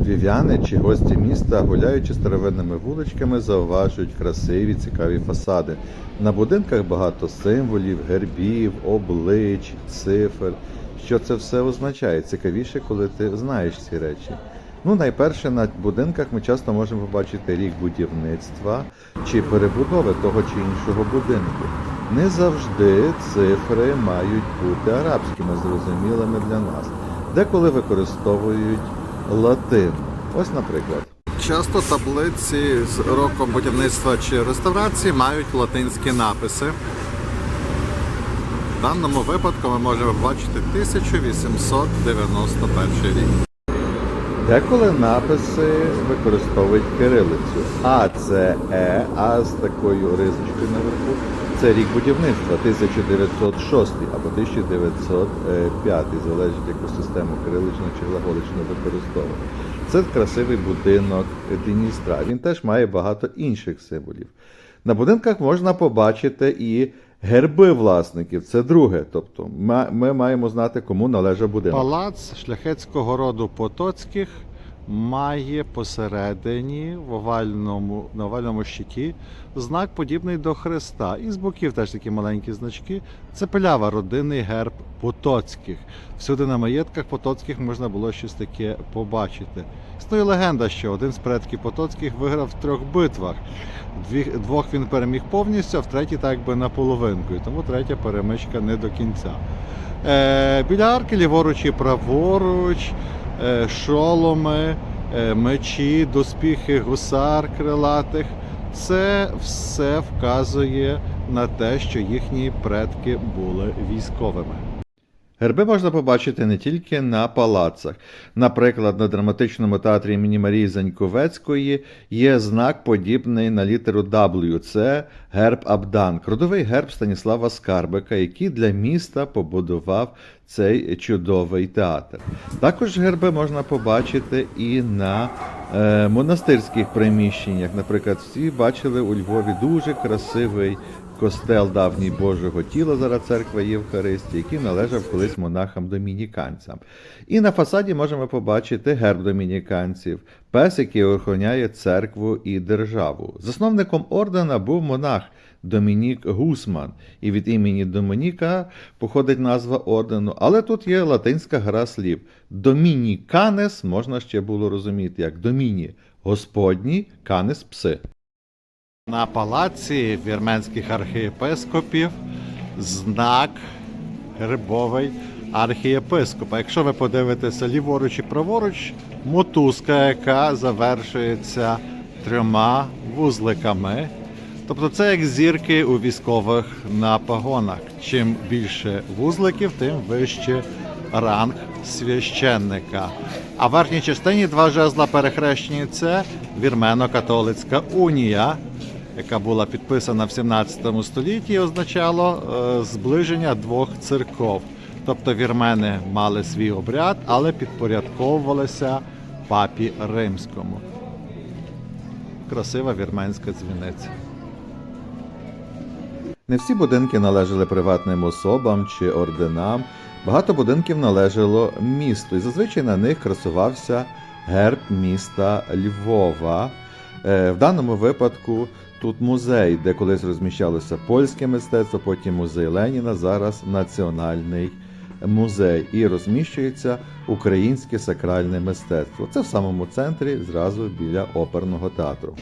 Львів'яни чи гості міста, гуляючи старовинними вуличками, зауважують красиві, цікаві фасади. На будинках багато символів, гербів, облич, цифр. Що це все означає? Цікавіше, коли ти знаєш ці речі. Ну, найперше, на будинках ми часто можемо побачити рік будівництва чи перебудови того чи іншого будинку. Не завжди цифри мають бути арабськими, зрозумілими для нас. Деколи використовують латин. Ось, наприклад. Часто таблиці з роком будівництва чи реставрації мають латинські написи. В даному випадку ми можемо бачити 1891 рік. Деколи написи використовують кирилицю. А це Е, а з такою ризочкою наверху. Це рік будівництва 1906 або 1905, залежить яку систему кириличну чи глаголичну використовує. Це красивий будинок Дністра. Він теж має багато інших символів. На будинках можна побачити і герби власників. Це друге. Тобто ми маємо знати, кому належав будинок. Палац шляхетського роду Потоцьких має посередині в овальному, на овальному щиті знак подібний до хреста. І з боків теж такі маленькі значки. Це пилява, родинний герб Потоцьких. Всюди на маєтках Потоцьких можна було щось таке побачити. Існує легенда, що один з предків Потоцьких виграв в трьох битвах. Двох він переміг повністю, а в третій так би наполовинку. І тому третя перемичка не до кінця. Е, біля арки ліворуч і праворуч, шоломи, е, мечі, доспіхи гусар крилатих. Це все вказує на те, що їхні предки були військовими. Герби можна побачити не тільки на палацах. Наприклад, на драматичному театрі імені Марії Заньковецької є знак, подібний на літеру W. Це герб Абданк, родовий герб Станіслава Скарбика, який для міста побудував цей чудовий театр. Також герби можна побачити і на е, монастирських приміщеннях. Наприклад, всі бачили у Львові дуже красивий костел давній Божого тіла, зараз церква Євхаристії, який належав колись монахам-домініканцям. І на фасаді можемо побачити герб домініканців, пес, який охороняє церкву і державу. Засновником ордена був монах Домінік Гусман, і від імені Домініка походить назва ордену, але тут є латинська гра слів. Домініканес можна ще було розуміти як доміні Господній, канес пси. На палаці вірменських архієпископів знак гербовий архієпископа. Якщо ви подивитеся ліворуч і праворуч, мотузка, яка завершується трьома вузликами. Тобто це як зірки у військових на погонах. Чим більше вузликів, тим вище ранг священника. А в верхній частині два жезла перехрещені це Вірмено-католицька унія, яка була підписана в 17 столітті означало е, зближення двох церков. Тобто вірмени мали свій обряд, але підпорядковувалися папі римському. Красива вірменська дзвіниця. Не всі будинки належали приватним особам чи орденам. Багато будинків належало місту, і зазвичай на них красувався герб міста Львова. Е, В даному випадку тут музей, де колись розміщалося польське мистецтво, потім музей Леніна, зараз національний музей. І розміщується українське сакральне мистецтво. Це в самому центрі, зразу біля оперного театру.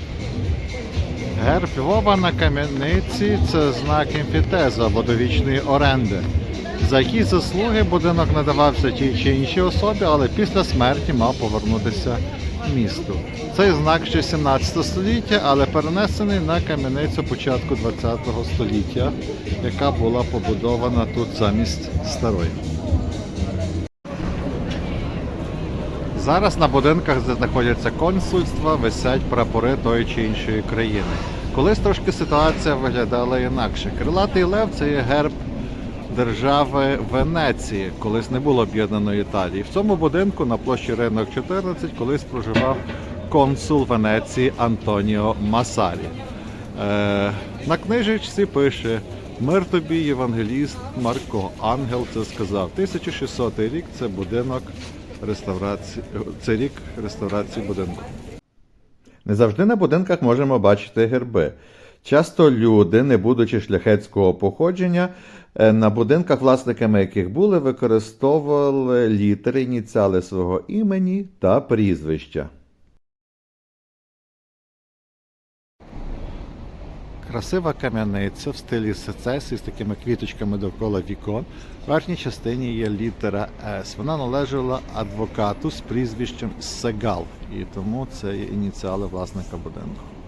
Герб Львова на кам'яниці це знак емфітезу або довічної оренди. За які заслуги будинок надавався тій чи іншій особі, але після смерті мав повернутися місту. Цей знак ще 17 століття, але перенесений на кам'яницю початку 20 століття, яка була побудована тут замість старої. Зараз на будинках, де знаходяться консульства, висять прапори тої чи іншої країни. Колись трошки ситуація виглядала інакше. Крилатий лев це є герб держави Венеції, колись не було об'єднаної Італії. В цьому будинку на площі Ринок 14 колись проживав консул Венеції Антоніо Масарі. Е, на книжечці пише Мир тобі, євангеліст Марко. Ангел це сказав. 1600 рік це будинок реставрації. Це рік реставрації будинку. Не завжди на будинках можемо бачити герби. Часто люди, не будучи шляхетського походження, е, на будинках, власниками яких були, використовували літери, ініціали свого імені та прізвища. Красива кам'яниця в стилі сецесії з такими квіточками довкола вікон. В верхній частині є літера С. Вона належала адвокату з прізвищем Сегал, і тому це є ініціали власника будинку.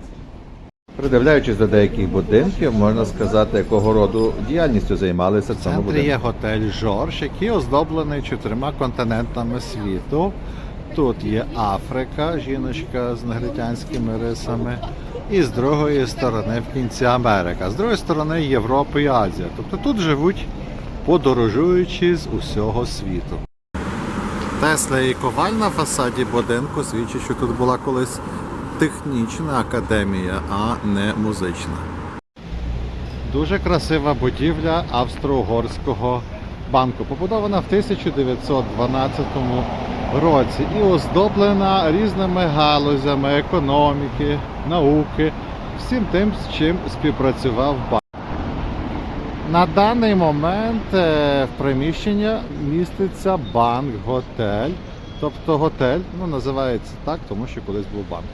Придивляючись до деяких будинків, можна сказати, якого роду діяльністю займалися в цьому центрі будинку. є готель Жорж, який оздоблений чотирма континентами світу. Тут є Африка, жіночка з негритянськими рисами, і з другої сторони в кінці Америка, з другої сторони Європа і Азія. Тобто тут живуть подорожуючі з усього світу. Тесла і коваль на фасаді будинку свідчить, що тут була колись технічна академія, а не музична. Дуже красива будівля Австро-Угорського банку, побудована в 1912 році і оздоблена різними галузями економіки, науки, всім тим, з чим співпрацював банк. На даний момент е, в приміщенні міститься банк-готель. Тобто готель ну, називається так, тому що колись був банк.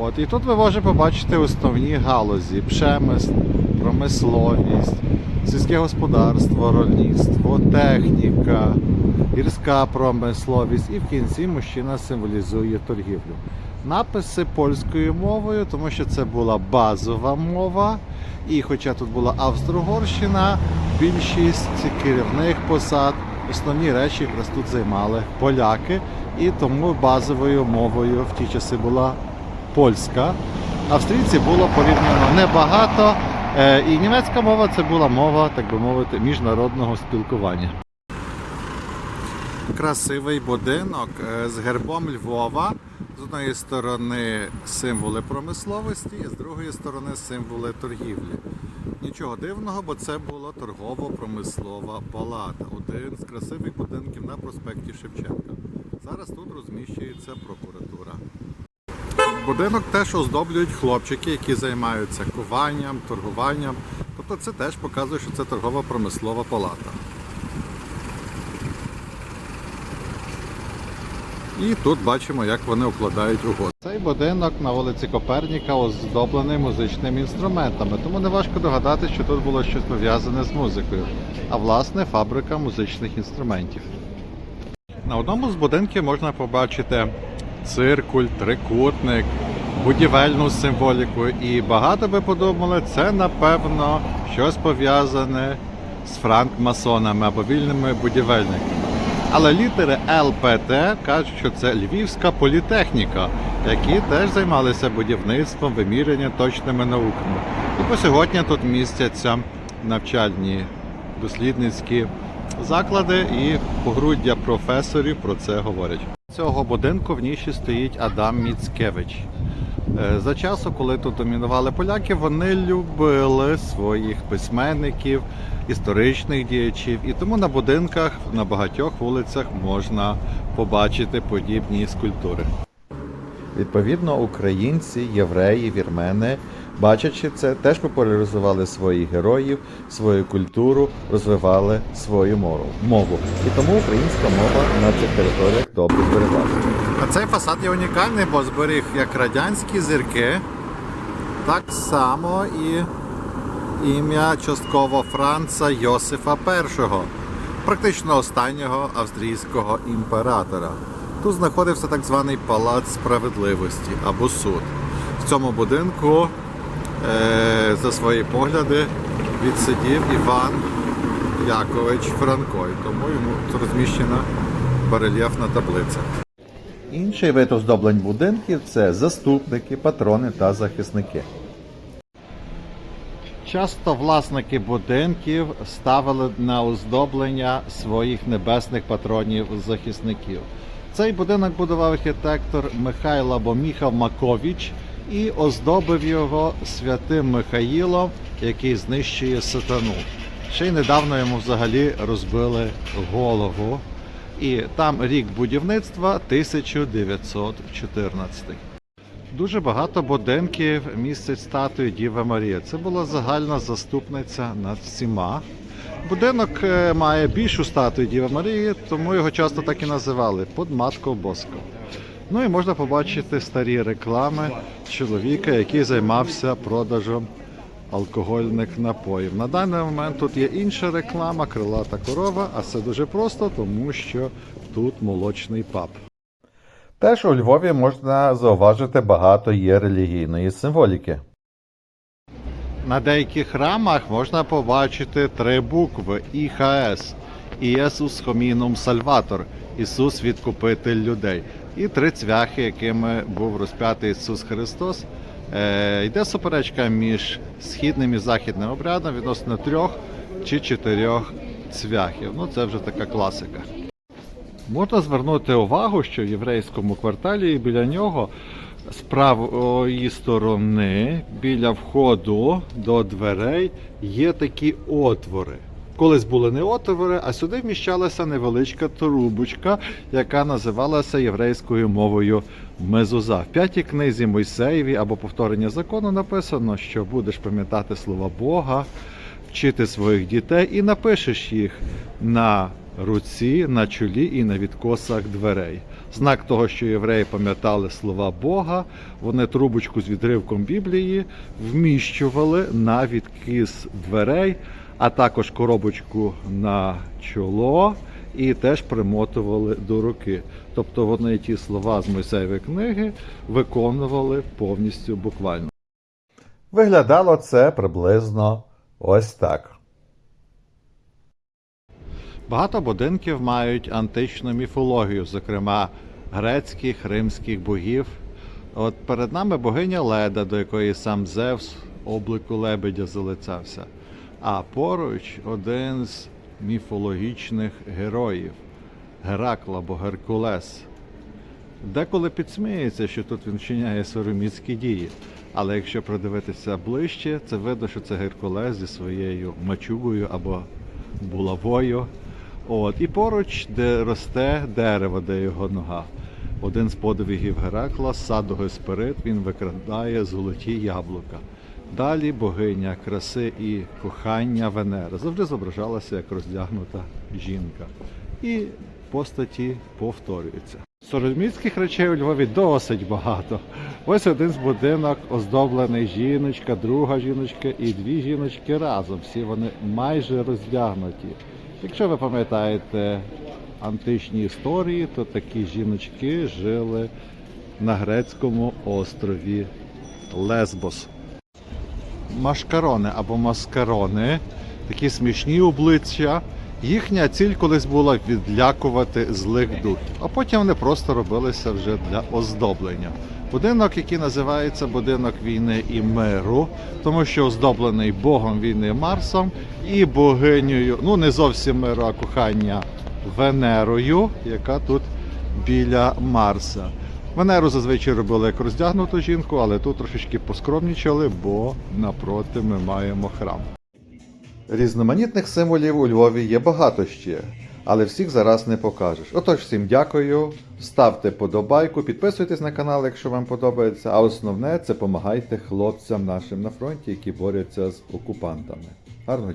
От, і тут ви можете побачити основні галузі: пшемисл, промисловість, сільське господарство, рольництво, техніка, гірська промисловість. І в кінці мужчина символізує торгівлю. Написи польською мовою, тому що це була базова мова. І хоча тут була Австро-Угорщина, більшість керівних посад, основні речі якраз тут займали поляки. І тому базовою мовою в ті часи була польська. Австрійці було порівняно небагато. е, І німецька мова це була мова, так би мовити, міжнародного спілкування. Красивий будинок е, з гербом Львова. З одної сторони символи промисловості, з другої сторони символи торгівлі. Нічого дивного, бо це була торгово-промислова палата. Один з красивих будинків на проспекті Шевченка. Зараз тут розміщується прокуратура. Будинок теж оздоблюють хлопчики, які займаються куванням, торгуванням. Тобто це теж показує, що це торгово-промислова палата. І тут бачимо, як вони укладають угоди. Цей будинок на вулиці Коперніка оздоблений музичними інструментами, тому не важко догадати, що тут було щось пов'язане з музикою, а власне фабрика музичних інструментів. На одному з будинків можна побачити циркуль, трикутник, будівельну символіку. І багато би подумали, це напевно щось пов'язане з франкмасонами або вільними будівельниками. Але літери ЛПТ кажуть, що це Львівська політехніка, які теж займалися будівництвом, вимірянням точними науками. І по сьогодні тут містяться навчальні дослідницькі заклади і погруддя професорів про це говорять. Цього будинку в ніші стоїть Адам Міцкевич. Е, За часу, коли тут домінували поляки, вони любили своїх письменників, історичних діячів, і тому на будинках на багатьох вулицях можна побачити подібні скульптури. Відповідно, українці, євреї, вірмени, бачачи це, теж популяризували своїх героїв, свою культуру, розвивали свою мову. І тому українська мова на цих територіях добре збереглася. А цей фасад є унікальний, бо зберіг як радянські зірки, так само і ім'я частково Франца Йосифа І, практично останнього австрійського імператора. Тут знаходився так званий Палац справедливості або суд. В цьому будинку за свої погляди відсидів Іван Якович Франко, і тому йому розміщена барельєфна таблиця. Інший вид оздоблень будинків це заступники, патрони та захисники. Часто власники будинків ставили на оздоблення своїх небесних патронів захисників. Цей будинок будував архітектор Михайло або Міхал Маковіч і оздобив його святим Михаїлом, який знищує сатану. Ще й недавно йому взагалі розбили голову. І там рік будівництва 1914. Дуже багато будинків містять статую Діви Марії. Це була загальна заступниця над всіма. Будинок е, має більшу статую Діви Марії, тому його часто так і називали Подматко Боско. Ну і можна побачити старі реклами чоловіка, який займався продажем алкогольних напоїв. На даний момент тут є інша реклама, крилата корова, а це дуже просто, тому що тут молочний паб. Теж у Львові можна зауважити багато є релігійної символіки. На деяких храмах можна побачити три букви ІХС Ієсус Хомінум Сальватор Ісус Відкупитель людей. І три цвяхи, якими був розп'ятий Ісус Христос. Е, йде суперечка між східним і західним обрядом відносно трьох чи чотирьох цвяхів. Ну це вже така класика. Можна звернути увагу, що в єврейському кварталі і біля нього з правої сторони, біля входу до дверей, є такі отвори. Колись були не отвори, а сюди вміщалася невеличка трубочка, яка називалася єврейською мовою мезуза. В п'ятій книзі Мойсеєві або повторення закону написано, що будеш пам'ятати слова Бога, вчити своїх дітей і напишеш їх на руці, на чолі і на відкосах дверей. Знак того, що євреї пам'ятали слова Бога, вони трубочку з відривком Біблії вміщували на відкис дверей, а також коробочку на чоло і теж примотували до руки. Тобто вони ті слова з Мойсеєвої книги виконували повністю буквально. Виглядало це приблизно ось так. Багато будинків мають античну міфологію, зокрема грецьких, римських богів. От перед нами богиня Леда, до якої сам Зевс облику лебедя залицявся. А поруч один з міфологічних героїв Геракл або Геркулес. Деколи підсміється, що тут він вчиняє сороміцькі дії. Але якщо придивитися ближче, це видно, що це Геркулес зі своєю мачугою або булавою. От, і поруч, де росте дерево, де його нога. Один з подвигів Геракла, саду Гесперид, він викрадає золоті яблука. Далі богиня краси і кохання Венера завжди зображалася як роздягнута жінка. І постаті повторюються. Сороміцьких речей у Львові досить багато. Ось один з будинок оздоблений жіночка, друга жіночка і дві жіночки разом. Всі вони майже роздягнуті. Якщо ви пам'ятаєте античні історії, то такі жіночки жили на грецькому острові Лесбос. Машкарони або маскарони, такі смішні обличчя. Їхня ціль колись була відлякувати злих дух, а потім вони просто робилися вже для оздоблення. Будинок, який називається будинок війни і миру, тому що оздоблений Богом війни Марсом і богинею, ну не зовсім миру, а кохання Венерою, яка тут біля Марса. Венеру зазвичай робили як роздягнуту жінку, але тут трошечки поскромнічали, бо напроти ми маємо храм. Різноманітних символів у Львові є багато ще, але всіх зараз не покажеш. Отож, всім дякую, ставте подобайку, підписуйтесь на канал, якщо вам подобається. А основне це допомагайте хлопцям нашим на фронті, які борються з окупантами. Гарного дня!